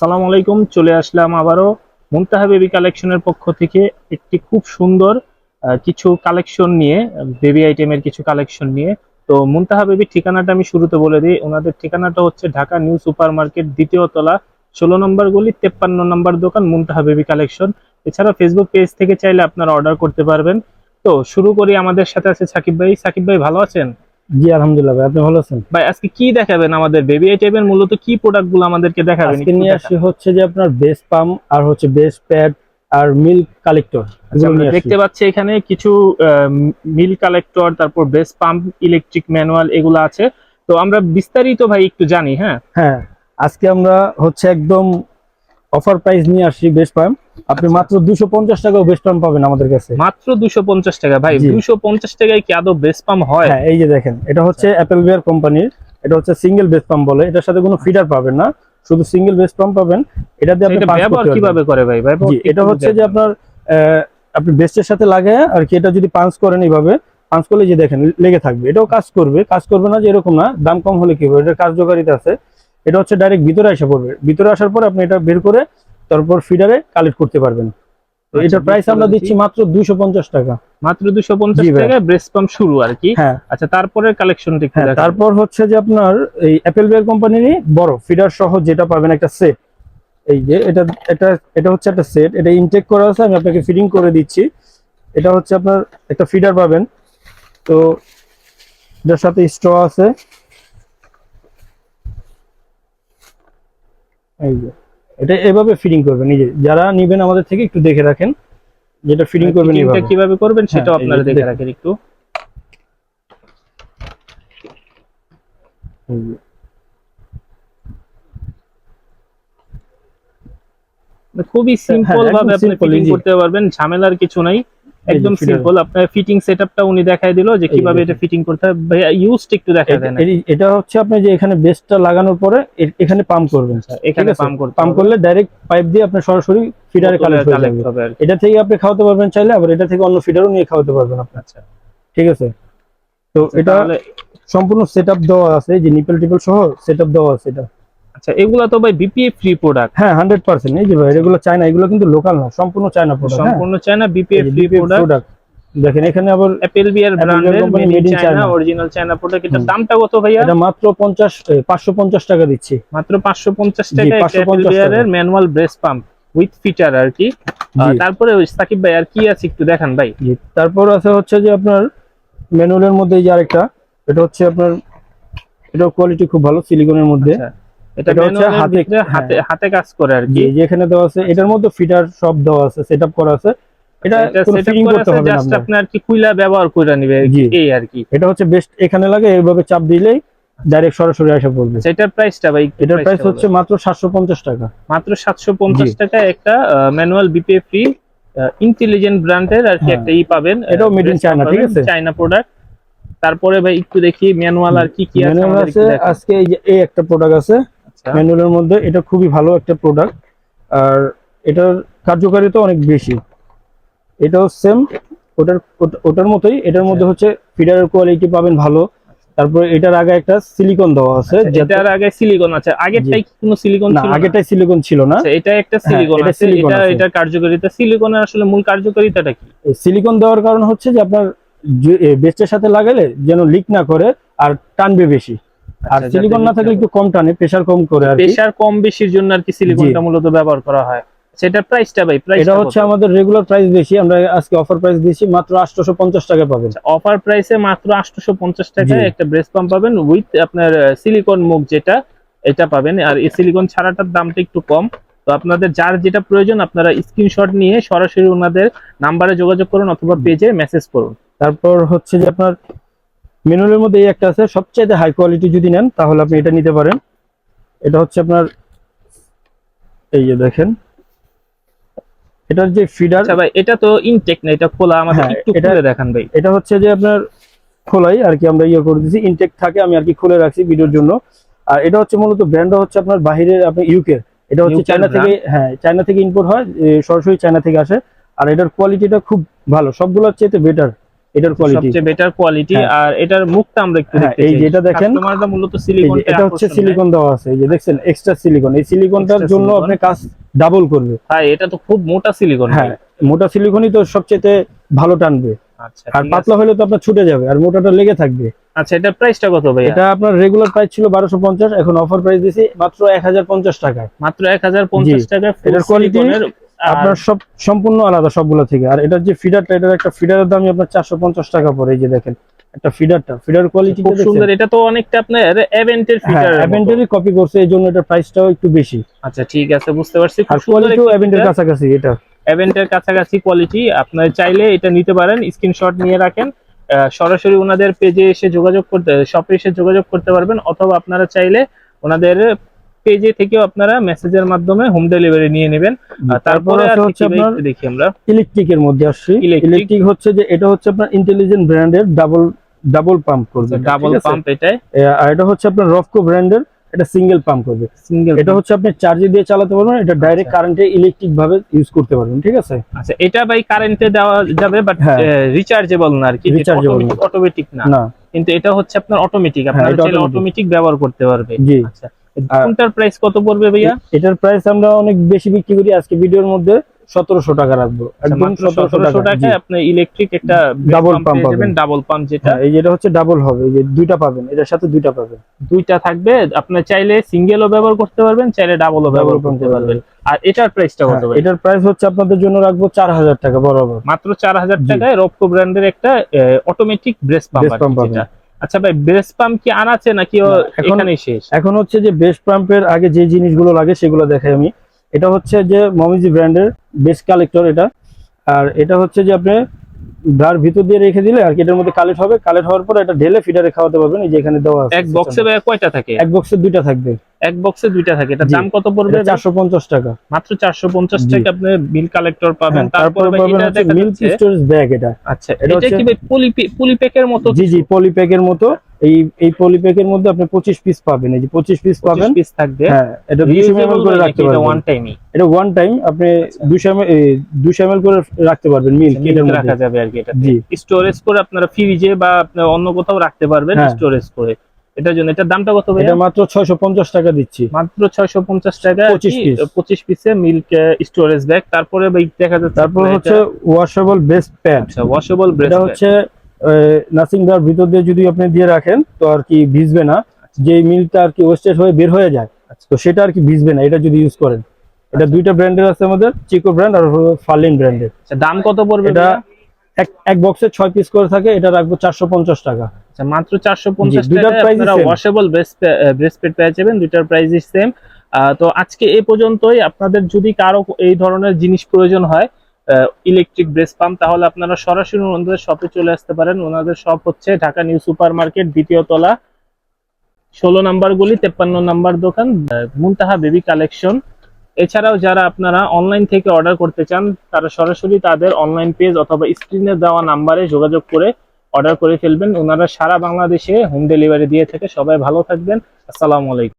আসসালামু আলাইকুম, চলে আসলাম আবারও মুনতাহা বেবি কালেকশনের পক্ষ থেকে একটি খুব সুন্দর কিছু কালেকশন নিয়ে, বেবি আইটেমের কিছু কালেকশন নিয়ে। তো মুনতাহা বেবির ঠিকানাটা আমি শুরুতে বলে দিই। ওনাদের ঠিকানাটা হচ্ছে ঢাকা নিউ সুপার মার্কেট দ্বিতীয় তলা, ষোলো নম্বর গলি, তেপ্পান্ন নম্বর দোকান মুনতাহা বেবি কালেকশন। এছাড়া ফেসবুক পেজ থেকে চাইলে আপনারা অর্ডার করতে পারবেন। তো শুরু করি আমাদের সাথে আছে সাকিব ভাই। সাকিব ভাই, ভালো আছেন? জি আলহামদুলিল্লাহ ভাই আপনি ভালো আছেন? ভাই আজকে কি দেখাবেন আমাদের বেবি আইটেমের মূলত কি প্রোডাক্টগুলো আমাদেরকে দেখাবেন? আজকে নিয়ে আসি হচ্ছে যে আপনার বেস পাম আর হচ্ছে বেস প্যাড আর মিল্ক কালেক্টর আচ্ছা, দেখতে পাচ্ছি এখানে কিছু মিল কালেক্টর তারপর বেস পাম্প ইলেকট্রিক ম্যানুয়াল এগুলো আছে। তো আমরা বিস্তারিত ভাই একটু জানি হ্যাঁ? হ্যাঁ আজকে আমরা হচ্ছে একদম অফার প্রাইস নিয়ে আসছি বেস্ট পাম আপনি আচ্ছা। মাত্র দুশো পঞ্চাশ টাকাও বেস পাম পাবেন আমাদের কাছে। মাত্র দুশো পঞ্চাশ টাকা। ভাই। দুশো পঞ্চাশ টাকায় কি আদৌ বেস পাম্প হয়? হ্যাঁ এই যে দেখেন এটা হচ্ছে অ্যাপেল বিয়ার কোম্পানির এটা হচ্ছে সিঙ্গেল বেস পাম্প বলে। এটার সাথে কোনো ফিডার পাবেন না শুধু সিঙ্গেল বেস্ট পাম্প পাবেন। এটা দিয়ে আপনি এটা ব্যবহার কীভাবে করে ভাই? ভাই এটা হচ্ছে যে আপনার আপনি বেস্টের সাথে লাগে আর কি এটা যদি পাঞ্চ করেন এইভাবে পাঞ্চ করলে যে দেখেন লেগে থাকবে। এটাও কাজ করবে কাজ করবে না যে এরকম না দাম কম হলে কি হবে? এটার কার্যকারিতা আছে। এটা হচ্ছে ডাইরেক্ট ভিতরে এসে পড়বে। ভিতরে আসার পর আপনি এটা বের করে তারপর ফিডারে কালেক্ট করতে পারবেন। আচ্ছা, এটার প্রাইস আমরা দিচ্ছি মাত্র দুইশো পঞ্চাশ টাকা। মাত্র দুশো পঞ্চাশ জি ভাই। টাকায় ব্রেস পাম্প শুরু আর কি। হ্যাঁ। আচ্ছা তারপরের কালেকশনটা একটু হ্যাঁ তারপর হচ্ছে যে আপনার এই অ্যাপেল বিয়ার কোম্পানিরই বড়। ফিডার সহ যেটা পাবেন একটা সেট এই যে এটা এটা এটা হচ্ছে একটা সেট এটা ইনটেক করা আছে আমি আপনাকে ফিডিং করে দিচ্ছি। এটা হচ্ছে আপনার একটা ফিডার পাবেন। তো এটার সাথে স্ট্র আছে। এই যে এটা এভাবে ফিডিং করবেন নিজে যারা নিবেন আমাদের থেকে একটু দেখে রাখেন যেটা ফিডিং করবেন Fitting টা এইভাবে কীভাবে করবেন সেটাও হ্যাঁ, আপনারা দেখে রাখেন একটু। খুবই সিম্পল হ্যাঁ, ভাবে আপনি ফিটিং করতে পারবেন ঝামেলার কিছু নাই। একদম। সিম্পল আপনার ফিটিং সেটআপটা উনি দেখায় দিল যে কীভাবে এটা ফিটিং করতে হবে ইউজড একটু দেখাই দেন এটা- হচ্ছে আপনি যে এখানে বেসটা লাগানোর পরে এখানে পাম্প করবেন। স্যার এখানে পাম্প করতে পাম্প করলে ডাইরেক্ট পাইপ দিয়ে আপনি সরাসরি ফিডারে কালেক্ট হয়ে যাবে। এটা থেকে আপনি খাওয়াতে পারবেন চাইলে আবার এটা থেকে অন্য ফিডারও নিয়ে খাওয়াতে পারবেন আপনি। আচ্ছা। ঠিক আছে? তো এটা তাহলে সম্পূর্ণ সেটআপ দেওয়া আছে যে নিপেল টিপেল সহ সেটআপ দেওয়া আছে এটা। আচ্ছা এগুলা তো ভাই বিপিএ ফ্রি প্রোডাক্ট হ্যাঁ হান্ড্রেড পার্সেন্ট এই যে ভাই এগুলো চায়না এগুলো কিন্তু লোকাল না সম্পূর্ণ চায়না প্রোডাক্ট সম্পূর্ণ চায়না বিপিএ ফ্রি প্রোডাক্ট দেখেন এখানে আবার অ্যাপেল বিয়ার ব্র্যান্ডের made in China. Original China product এটার দামটা কত ভাইয়া? এটা মাত্র পঞ্চাশ পাঁচশো পঞ্চাশ টাকা দিচ্ছি। মাত্র 550 জি, টাকা 550 Apple বিয়ারের manual breast pump with feature আর কি। তারপরে ওই সাকিব ভাই আর কি আছে একটু দেখান ভাই। তারপর আছে হচ্ছে যে আপনার ম্যানুয়ালের মধ্যে এই যে আরেকটা এটা হচ্ছে আপনার এটা কোয়ালিটি খুব ভালো সিলিকনের মধ্যে। আচ্ছা, এটা হচ্ছে হাতে- হাতে হ্যাঁ। হাতে কাজ করে আর কি দেওয়া আছে এটার মধ্যে ফিটার সব দেওয়া আছে সেটআপ করা আছে এটা করতে হবে জাস্ট। আপনার কি কুইলা ব্যবহার করে নিবে এই আর কি এটা হচ্ছে বেস্ট এখানে লাগে এইভাবে চাপ দিলেই ডাইরেক্ট সরাসরি আসা পড়বে এটার প্রাইসটা ভাই এটার প্রাইস হচ্ছে মাত্র সাতশো পঞ্চাশ টাকা মাত্র 750 একটা ম্যানুয়াল বিপিএ ফ্রি ইন্টেলিজেন্ট ব্র্যান্ডের আর কি হ্যাঁ। একটা ই পাবেন এটাও ঠিক আছে? চায়না প্রোডাক্ট তারপরে ভাই একটু দেখি ম্যানুয়াল আর কি কি আছে ম্যানুয়াল আছে আজকে এই একটা প্রোডাক্ট আছে। ম্যানুয়ালের মধ্যে এটা খুবই ভালো একটা প্রোডাক্ট আর এটার কার্যকারিতা অনেক বেশি। এটাও সেম ওটার ওটার মতোই। এটার মধ্যে আচ্ছা। হচ্ছে ফিডারের কোয়ালিটি পাবেন ভালো। তারপরে এটার আগে একটা সিলিকন দেওয়া আছে আচ্ছা, এটার আগে সিলিকন আছে। আগেরটাই কোনো সিলিকন ছিল না? আগেরটাই সিলিকন ছিল না। আচ্ছা, এটা একটা সিলিকন এটা আছে। এটা এটার কার্যকারিতা সিলিকনের আসলে মূল কার্যকারিতাটা কি? সিলিকন দেওয়ার কারণ হচ্ছে যে আপনার বেস্টের সাথে লাগালে যেন লিক না করে আর টানবে বেশি। আর আচ্ছা, সিলিকন যাতে না থাকলে একটু কম টানে প্রেসার কম করে আর প্রেসার কম বেশির জন্য আর কি সিলিকনটা মূলত ব্যবহার করা হয়। সেটা প্রাইসটা ভাই প্রাইস এটা হচ্ছে আমাদের রেগুলার প্রাইস বেশি আমরা আজকে অফার প্রাইস দিয়েছি মাত্র আটশোশো পঞ্চাশ টাকা পাবেন অফার প্রাইসে মাত্র 850 টাকায় একটা ব্রেস পাম্প পাবেন উইথ আপনার সিলিকন মুখ যেটা এটা পাবেন। আর এই সিলিকন ছাড়াটার দামটা একটু কম। তো আপনাদের যার যেটা প্রয়োজন আপনারা স্ক্রিনশট নিয়ে সরাসরি ওনাদের নাম্বারে যোগাযোগ করুন অথবা পেজে মেসেজ করুন। তারপর হচ্ছে যে আপনার মেনুলের মধ্যে এই একটা আছে। সবচাইতে হাই কোয়ালিটি যদি নেন তাহলে আপনি এটা নিতে পারেন। এটা হচ্ছে আপনার এই যে দেখেন। এটার যে ফিডার আচ্ছা ভাই এটা তো ইনটেক না এটা খোলা আমাদের হ্যাঁ, একটু এটা- খুলে দেখান ভাই। এটা হচ্ছে যে আপনার খোলাই আর কি আমরা ইয়ে করে দিয়েছি ইনটেক থাকে আমি আর কি খুলে রাখছি ভিডিওর জন্য। আর এটা হচ্ছে মূলত ব্র্যান্ড হচ্ছে আপনার বাহিরের আপনি ইউকে এটা হচ্ছে চায়না থেকে হ্যাঁ চায়না থেকে ইম্পোর্ট হয় সরাসরি চায়না থেকে আসে। আর এটার কোয়ালিটিটা খুব ভালো সবগুলোর চেয়ে বেটার এটার কোয়ালিটি সবচেয়ে বেটার কোয়ালিটি হ্যাঁ। আর এটার মুখটা আমরা একটু হ্যাঁ, দেখতে এই যেটা দেখেন, কাস্টমাররা মূলত সিলিকন এটা হচ্ছে সিলিকন দেওয়া আছে এই যে দেখছেন এক্সট্রা সিলিকন এই সিলিকনটার জন্য আপনি কাজ ডাবল করবে। ভাই এটা তো খুব মোটা সিলিকন হ্যাঁ মোটা সিলিকনই তো সবচেয়ে ভালো টানবে। আচ্ছা আর পাতলা হলে তো আপনার ছুটে যাবে আর মোটাটা লেগে থাকবে। আচ্ছা এটার প্রাইসটা কত ভাই এটা আপনার রেগুলার প্রাইস ছিল বারোশো পঞ্চাশ এখন অফার প্রাইস দিয়েছি মাত্র এক হাজার পঞ্চাশ টাকায়। মাত্র 1050 জি। টাকা এটার quality আপনার সব সম্পূর্ণ আলাদা সবগুলো থেকে। আর এটার যে ফিডারটা এটার একটা ফিডারের দামই আপনার চারশো পঞ্চাশ টাকা পড়ে এই যে দেখেন। একটা ফিডারটা ফিডার কোয়ালিটি খুব সুন্দর এটা তো অনেকটা আপনার এভেন্টের ফিচার অ্যাভেন্টারই কপি করছে এই জন্য এটার প্রাইসটাও একটু বেশি। আচ্ছা ঠিক আছে বুঝতে পারছি। খুব সুন্দর অ্যাভেন্টার কাছাকাছি এটা। এভেন্টের কাছাকাছি কোয়ালিটি আপনার চাইলে এটা নিতে পারেন স্ক্রিনশট নিয়ে রাখেন। সরাসরি ওনাদের পেজে এসে যোগাযোগ করতে শপে এসে যোগাযোগ করতে পারবেন অথবা আপনারা চাইলে ওনাদের পেজে থেকেও আপনারা মেসেজের মাধ্যমে হোম ডেলিভারি নিয়ে নেবেন। তারপরে হচ্ছে আপনার দেখি আমরা। ইলেকট্রিকের মধ্যে আসছি। ইলেকট্রিক। হচ্ছে যে এটা হচ্ছে আপনার ইন্টেলিজেন্ট ব্র্যান্ডের ডাবল ডাবল পাম্প করবে। ডাবল পাম্প এটাই। আর এটা হচ্ছে আপনার রফকো ব্র্যান্ডের এটা সিঙ্গেল পাম্প করবে। সিঙ্গেল এটা হচ্ছে আপনি চার্জে দিয়ে চালাতে পারবেন এটা ডাইরেক্ট আচ্ছা। কারেন্টে ইলেকট্রিক ভাবে ইউজ করতে পারবেন ঠিক আছে? আচ্ছা এটা ভাই কারেন্টে দেওয়া যাবে বাট হ্যাঁ। রিচার্জেবল না আর কি না। অটোমেটিক না। কিন্তু এটা হচ্ছে আপনার অটোমেটিক হ্যাঁ, আপনারা এটা চাইলে অটোমেটিক ব্যবহার করতে পারবে আচ্ছা। কোনটার প্রাইস কত পড়বে ভাইয়া? এটার প্রাইস আমরা অনেক বেশি বিক্রি করি। আজকে ভিডিওর মধ্যে সতেরোশো টাকা রাখব। একদম আচ্ছা, মাত্র সতেরোশো টাকা। আপনি ইলেকট্রিক একটা pump যাবেন পাবেন। ডাবল পাম্প যেটা। হ্যাঁ, এই যেটা হচ্ছে ডাবল হবে। এই যে দুইটা পাবেন। এটার সাথে দুইটা পাবেন। দুইটা থাকবে। আপনি চাইলে সিঙ্গেলও ব্যবহার করতে পারবেন চাইলে ডাবলও ব্যবহার করতে পারবেন। আর এটার প্রাইসটা কত হ্যাঁ, এটার প্রাইস হচ্ছে আপনাদের জন্য রাখব চার হাজার টাকা বরাবর। মাত্র চার হাজার। টাকায় রপকো ব্র্যান্ডের একটা অটোমেটিক ব্রেস পাম্প। যেটা। আচ্ছা ভাই ব্রেস্ট পাম্প কি আর আছে নাকি এখন- এখানেই শেষ? এখন হচ্ছে যে বেস্ট পাম্পের আগে যে জিনিসগুলো লাগে সেগুলো দেখাই আমি। এটা হচ্ছে যে মমিজি ব্র্যান্ডের বেস কালেক্টর এটা। আর এটা হচ্ছে যে আপনি ব্রার ভিতর দিয়ে রেখে দিলে আর কি এটার মধ্যে কালেক্ট হবে। কালেক্ট হওয়ার পর এটা ঢেলে ফিডারে খাওয়াতে পারবেন এই যে এখানে দেওয়া আছে এক বক্সে কয়টা থাকে? এক বক্সে দুইটা থাকবে। এক বক্সে দুইটা থাকে। এটা দাম কত পড়বে ভাই? চারশো পঞ্চাশ টাকা। মাত্র চারশো পঞ্চাশ জি। টাকা আপনি বিল কালেক্টর পাবেন। তারপর তারপরে এটা মিল্ক স্টোরেজ ব্যাগ এটা। আচ্ছা এটা কি পলি পলি প্যাকের মতো জি জি পলি প্যাকের মতো। এই এই পলিপ্যাকের মধ্যে আপনি পঁচিশ পিস পাবেন। এই যে পঁচিশ পিস পাবেন পিস থাকবে। হ্যাঁ এটা দুশো এমএল করে রাখতে ওয়ান টাইমই এটা ওয়ান টাইম আপনি আচ্ছা। দুশো এমএল দুশো এমএল করে রাখতে পারবেন মিল্ক এটার রাখা যাবে আর কি এটা স্টোরেজ করে আপনারা ফ্রিজে বা আপনার অন্য কোথাও রাখতে পারবেন হ্যাঁ। স্টোরেজ করে। এটার জন্য এটার দামটা কত ভাই এটা মাত্র ছয়শো পঞ্চাশ টাকা দিচ্ছি। মাত্র ছয়শো পঞ্চাশ টাকা 25 piece। পঁচিশ পিসে মিল্ক স্টোরেজ ব্যাগ তারপরে ভাই দেখা যাচ্ছে তারপর হচ্ছে এটা- ওয়াশেবল বেস্ট প্যাড আচ্ছা ওয়াশেবল এটা হচ্ছে নাসিং দার ভিতর দিয়ে যদি আপনি দিয়ে রাখেন তো আর কি ভিজবে না। যে মিলটা আর কি ওয়েস্টেজ হয়ে বের হয়ে যায় আচ্ছা। তো সেটা আর কি ভিজবে না এটা যদি ইউজ করেন। এটা আচ্ছা। দুইটা ব্র্যান্ডের আছে আমাদের চিকো ব্র্যান্ড আর ফার্লিন ব্র্যান্ডের আচ্ছা, দাম কত পড়বে এটা এক এক বক্সে ছয় পিস করে থাকে এটা রাখব চারশো পঞ্চাশ টাকা। আচ্ছা মাত্র চারশো পঞ্চাশ জি, দুইটার টাকায় price ই আপনারা same। ওয়াশেবল ব্রেসপেড পেয়ে যাবেন দুইটার প্রাইস সেম তো আজকে এই পর্যন্তই। আপনাদের যদি কারও এই ধরনের জিনিস প্রয়োজন হয় ইলেকট্রিক ব্রেস পাম্প তাহলে আপনারা সরাসরি ওনাদের শপে চলে আসতে পারেন। ওনাদের শপ হচ্ছে ঢাকা নিউ সুপার মার্কেট দ্বিতীয় তলা, ষোলো নাম্বার গলি, তেপ্পান্ন নাম্বার দোকান মুনতাহা বেবি কালেকশন। এছাড়াও যারা আপনারা অনলাইন থেকে অর্ডার করতে চান, তারা সরাসরি তাদের অনলাইন পেজ অথবা স্ক্রিনে দেওয়া নাম্বারে যোগাযোগ করে অর্ডার করে ফেলবেন। ওনারা সারা বাংলাদেশে হোম ডেলিভারি দিয়ে থাকে। সবাই ভালো থাকবেন। আসসালামু আলাইকুম।